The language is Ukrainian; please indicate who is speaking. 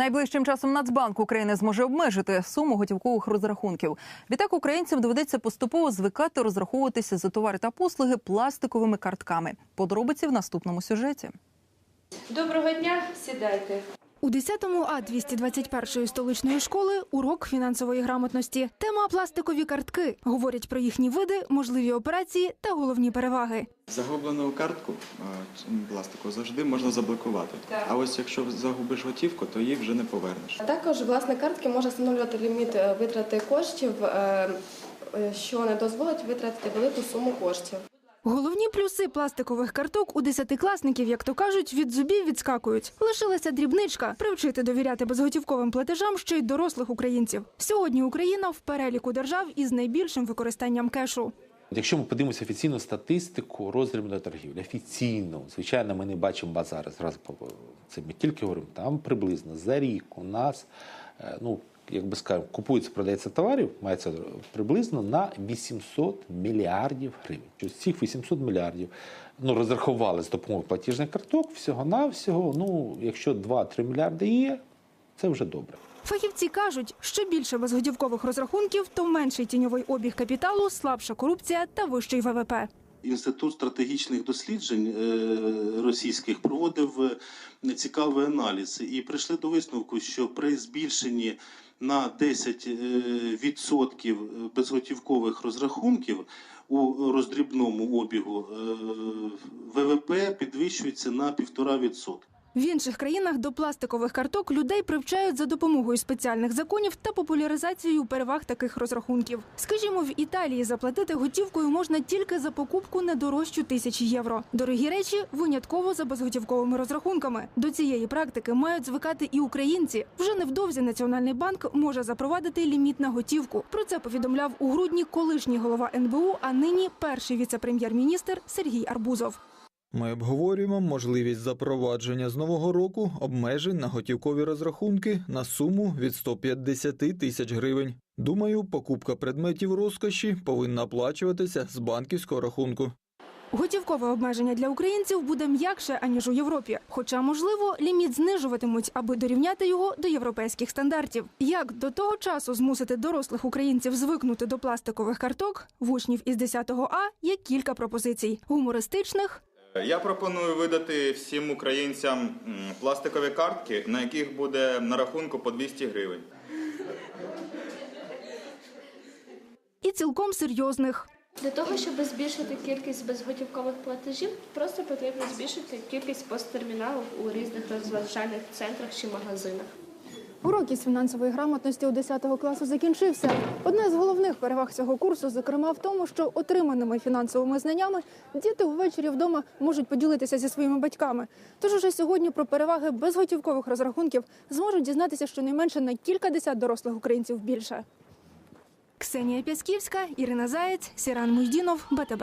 Speaker 1: Найближчим часом Нацбанк України зможе обмежити суму готівкових розрахунків. Відтак українцям доведеться поступово звикати розраховуватися за товари та послуги пластиковими картками. Подробиці в наступному сюжеті.
Speaker 2: Доброго дня, сідайте.
Speaker 3: У 10-му А 221-ї столичної школи урок фінансової грамотності. Тема пластикові картки. Говорять про їхні види, можливі операції та головні переваги.
Speaker 4: Загублену картку пластику завжди можна заблокувати.
Speaker 2: Так.
Speaker 4: А ось якщо загубиш готівку, то її вже не повернеш.
Speaker 5: Також власник картки може встановлювати ліміт е, витрати коштів, е, е, що не дозволить витратити велику суму коштів.
Speaker 3: Головні плюси пластикових карток у десятикласників, як то кажуть, від зубів відскакують. Лишилася дрібничка привчити довіряти безготівковим платежам ще й дорослих українців. Сьогодні Україна в переліку держав із найбільшим використанням кешу.
Speaker 6: Якщо ми подивимося офіційну статистику роздрібної торгівлі, офіційно, звичайно, ми не бачимо базари. Зразу по- це ми тільки говоримо, там приблизно за рік у нас, е, ну як би скажемо, купується, продається товарів, мається приблизно на 800 мільярдів гривень. Тобто З цих 800 мільярдів ну, розрахували з допомогою платіжних карток всього-навсього. Ну, якщо 2-3 мільярди є, це вже добре.
Speaker 3: Фахівці кажуть, що більше безготівкових розрахунків, то менший тіньовий обіг капіталу, слабша корупція та вищий ВВП.
Speaker 7: Інститут стратегічних досліджень е, російських проводив е, цікавий аналіз і прийшли до висновку, що при збільшенні на 10 е, відсотків безготівкових розрахунків у роздрібному обігу е, ВВП підвищується на 1,5%.
Speaker 3: В інших країнах до пластикових карток людей привчають за допомогою спеціальних законів та популяризацією переваг таких розрахунків. Скажімо, в Італії заплатити готівкою можна тільки за покупку не дорожчу тисячі євро. Дорогі речі винятково за безготівковими розрахунками. До цієї практики мають звикати і українці. Вже невдовзі Національний банк може запровадити ліміт на готівку. Про це повідомляв у грудні колишній голова НБУ, а нині перший віце-прем'єр-міністр Сергій Арбузов.
Speaker 8: Ми обговорюємо можливість запровадження з нового року обмежень на готівкові розрахунки на суму від 150 тисяч гривень. Думаю, покупка предметів розкоші повинна оплачуватися з банківського рахунку.
Speaker 3: Готівкове обмеження для українців буде м'якше аніж у Європі. Хоча, можливо, ліміт знижуватимуть, аби дорівняти його до європейських стандартів. Як до того часу змусити дорослих українців звикнути до пластикових карток, в учнів із 10 А є кілька пропозицій гумористичних,
Speaker 9: Я пропоную видати всім українцям пластикові картки, на яких буде на рахунку по 200 гривень.
Speaker 3: і цілком серйозних.
Speaker 10: Для того, щоб збільшити кількість безготівкових платежів, просто потрібно збільшити кількість посттерміналів у різних розважальних центрах чи магазинах.
Speaker 3: Урок із фінансової грамотності у 10 класу закінчився. Одна з головних переваг цього курсу, зокрема, в тому, що отриманими фінансовими знаннями діти ввечері вдома можуть поділитися зі своїми батьками. Тож уже сьогодні про переваги безготівкових розрахунків зможуть дізнатися щонайменше на кількадесят дорослих українців більше. Ксенія Пясківська, Ірина Заєць, Сіран Муйдінов, БТБ.